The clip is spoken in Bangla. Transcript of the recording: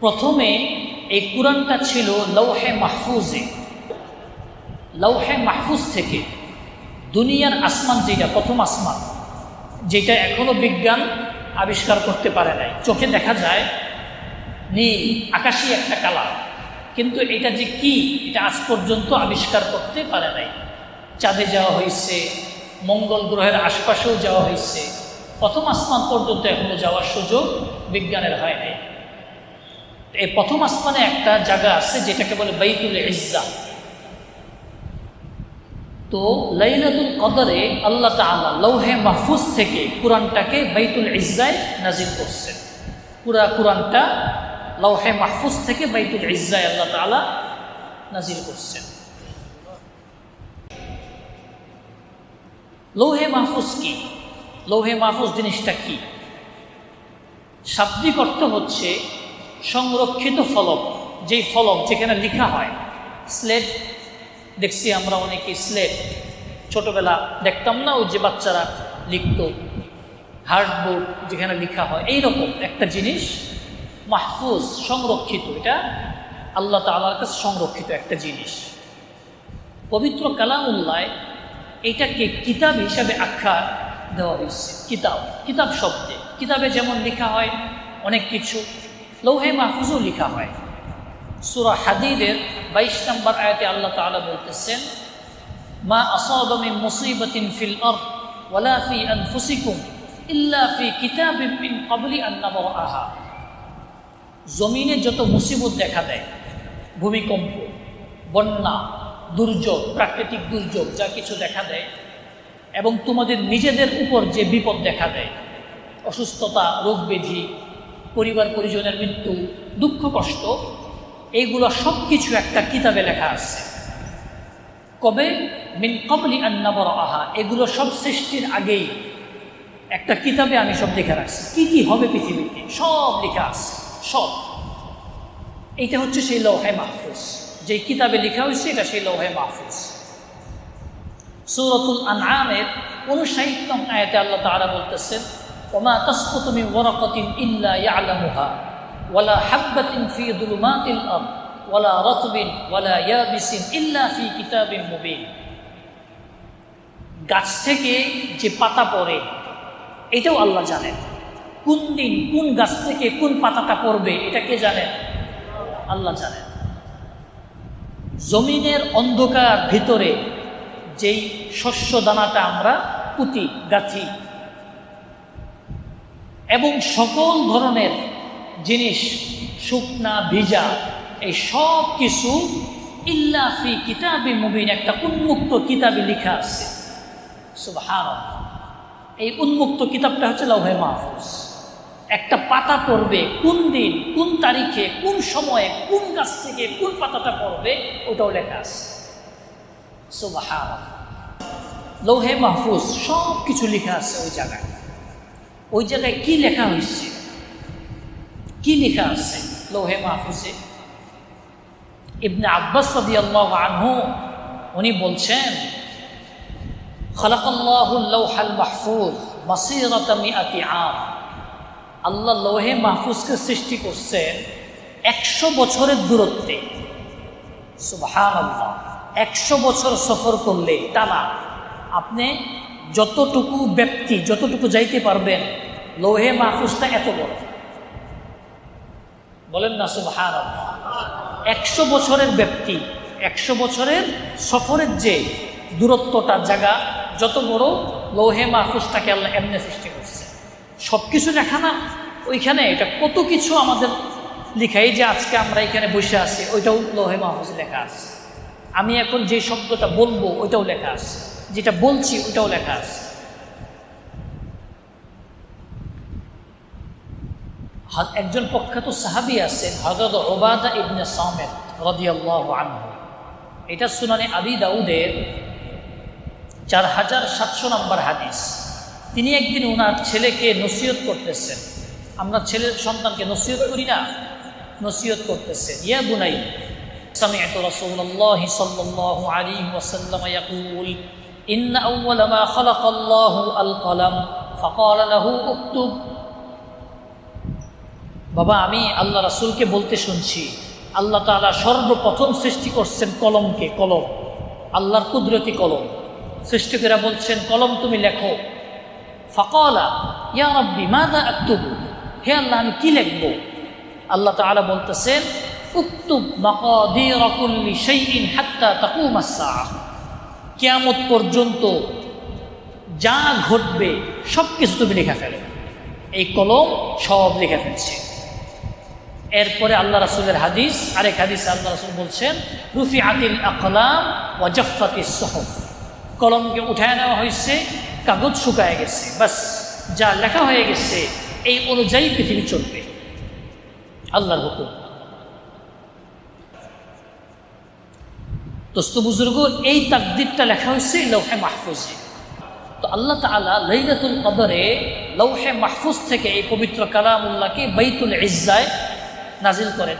প্রথমে এই কোরআনটা ছিল লৌহে মাহফুজে। লৌহে মাহফুজ থেকে দুনিয়ার আসমান যেটা, প্রথম আসমান, যেটা এখনও বিজ্ঞান আবিষ্কার করতে পারে নাই। চোখে দেখা যায়, নীল, আকাশি একটা কালার। কিন্তু এটা যে কি, এটা আজ পর্যন্ত আবিষ্কার করতে পারে নাই। চাঁদে যাওয়া হয়েছে, মঙ্গল গ্রহের আশপাশেও যাওয়া হয়েছে। প্রথম আসমান পর্যন্ত এখনও যাওয়ার সুযোগ বিজ্ঞানের হয় নাই। এই প্রথম আসমানে একটা জায়গা আছে যেটাকে বলে বাইতুল ইজ্জা। তো লাইলাতুল কদরে আল্লাহ তাআলা লৌহে মাহফুজ থেকে কোরআনটাকে বাইতুল ইজ্জায় নাজিল করছেন। পুরা কোরআনটা লৌহে মাহফুজ থেকে বাইতুল ইজ্জায় আল্লাহ তাআলা নাজিল করছেন। লৌহে মাহফুজ কি? লৌহে মাহফুজ জিনিসটা কি? শাব্দিক অর্থ হচ্ছে সংরক্ষিত ফলক, যেই ফলক যেখানে লেখা হয়, স্লেট, দেখছি আমরা অনেকে স্লেট, ছোটবেলা দেখতাম না ও যে বাচ্চারা লিখত, হার্ডবোর্ড যেখানে লেখা হয় এই রকম একটা জিনিস মাহফুজ, সংরক্ষিত, এটা আল্লাহ তালার কাছে সংরক্ষিত একটা জিনিস। পবিত্র কালামুল্লায় এটাকে কিতাব হিসাবে আখ্যা দেওয়া হয়েছে। কিতাব কিতাব শব্দে। কিতাবে যেমন লেখা হয়, অনেক কিছু লৌহে মাহফুজও লেখা হয়। সুরা হাদিদের বাইশ নম্বর আয়াতে আল্লাহ তাআলা বলতেছেন, মা আসাবামিন মুসিবতিন ফিল আরদ ওয়ালা ফি আনফুসিকুম ইল্লা ফি কিতাবিন মিন ক্বাবলি আন নাবরাহা জমিনে যত মুসিবত দেখা দেয়, ভূমিকম্প, বন্যা, দুর্যোগ, প্রাকৃতিক দুর্যোগ, যা কিছু দেখা দেয়, এবং তোমাদের নিজেদের উপর যে বিপদ দেখা দেয়, অসুস্থতা রোগ ব্যাধি পরিবার, পরিজনের মৃত্যু, দুঃখ, কষ্ট, এইগুলো সব কিছু একটা কিতাবে লেখা আছে। কবে? মিন কবলি আন্নাবর আহা এগুলো সব সৃষ্টির আগেই একটা কিতাবে আমি সব লেখা রাখছি। কি কি হবে পৃথিবীতে? সব লেখা আছে, সব। এইটা হচ্ছে সেই লৌহে মাহফুজ। যে কিতাবে লেখা হয়েছে, এটা সেই লৌহে মাহফুজ। সৌরতুল আনআমের উনষাট নং আয়াতে আল্লাহ তাআলা বলতেছেন ওমা তাসকুতু মিন ওয়ারাকাতিন ইল্লা ইয়ালামুহা ওয়ালা হাববাতিন ফি যুলুমাতিল আরদ ওয়ালা রাতবিন ওয়ালা ইয়াবিসিন ইল্লা ফি কিতাবিন মুবিন গাছ থেকে যে পাতা পড়ে, এটাও আল্লাহ জানেন। কোন দিন কোন গাছ থেকে কোন পাতাটা পড়বে, এটা কে জানেন আল্লাহ জানেন। জমিনের অন্ধকার ভিতরে যেই শস্য দানাটা আমরা পুঁতি, গাথি এবং সকল ধরনের জিনিস, শুকনা, ভিজা, এই সব কিছু ইল্লাফি কিতাবি মুবিন, একটা উন্মুক্ত কিতাবে লেখা আছে। সুবহান এই উন্মুক্ত কিতাবটা হচ্ছে লৌহে মাহফুজ। একটা পাতা পড়বে কোন দিন, কোন তারিখে, কোন সময়ে, কোন গাছ থেকে কোন পাতাটা পড়বে, ওটাও লেখা আছে। সুবহান লৌহে মাহফুজ সব কিছু লেখা আছে ওই জায়গায়। ওই জায়গায় কি লেখা হয়েছে? কি লেখা আছে? লৌহে মাহফুজে? ইবনে আব্বাস রাদিয়াল্লাহু আনহু, উনি বলছেন খালাকাল্লাহুল লাওহাল মাহফুজ মাসিরাতা মিআতি আম। আল্লাহ লৌহে মাহফুজকে সৃষ্টি করছেন একশো বছরের দূরত্বে। সুবহানাল্লাহ, একশো বছর সফর করলে টানা আপনি যতটুকু ব্যক্তি, যতটুকু যাইতে পারবেন লৌহে মাহফুজটা এত বড়। বলেন না সুবহান একশো বছরের ব্যক্তি, একশো বছরের সফরের যে দূরত্বটা, জায়গা, যত বড় লৌহে মাহফুজটাকে আল্লাহ এমনি সৃষ্টি করছে। সব কিছু লেখা না, ওইখানে এটা কত কিছু আমাদের লেখাই যে আজকে আমরা এখানে বসে আছি, ওইটাও লৌহে মাহফুজ লেখা আছে। আমি এখন যে শব্দটা বলব, ওইটাও লেখা আছে। যেটা বলছি, ওটাও লেখা আছে। একজন প্রখ্যাত সাহাবি আছেন হজরত ওবাদা ইবনে সামেদ রদিয়াল্লাহ আনহু। এটা শুনানি আবি দাউদের চার হাজার সাতশো নম্বর হাদিস। তিনি একদিন ওনার ছেলেকে নসিহত করতেছেন। আমরা ছেলের সন্তানকে নসিহত করি না, নসিহত করতেছেন। ইয়া বুনাই, সামিআত রাসূলুল্লাহ সাল্লাল্লাহু আলাইহি ওয়াসাল্লাম ইয়াকুল إن أول ما خلق الله القلم فقال له اكتب বাবা আমি আল্লাহ রাসুলকে বলতে শুনছি আল্লাহ তাআলা সর্বপ্রথম সৃষ্টি করছেন কলমকে কলম আল্লাহর কুদরতি কলম সৃষ্টিকেরা বলছেন কলম তুমি লেখো ফকলা ইয়া রব্বি মাদা আক্তুবু হে আল্লাহ আমি কি লিখব আল্লাহ তাআলা বলতেছেন উক্তুব মাকাদির কুল্লি শাইইন হাত্তা তাকুম আস-সাআহ কিয়ামত পর্যন্ত যা ঘটবে সব কিছু তুমি লেখা ফেলো। এই কলম সব লেখা ফেলছে। এরপরে আল্লাহ রাসুলের হাদিস, আরেক হাদিস আল্লাহ রাসুল বলছেন রুফি আতিল আকলাম ওয়াজফাতি সহফ। কলমকে উঠায় নেওয়া হয়েছে, কাগজ শুকায় গেছে, বাস, যা লেখা হয়ে গেছে, এই অনুযায়ী পৃথিবী চলবে। আল্লাহর হুকুম। দোস্ত বুজুর্গ, এই তাকদিরটা লেখা হয়েছে লৌহে মাহফুজে। তো আল্লাহ তালা লইলাতুল কদরে লৌহে মাহফুজ থেকে এই পবিত্র কালামুল্লাহকে বৈতুল ইজ্জায় নাজিল করেন।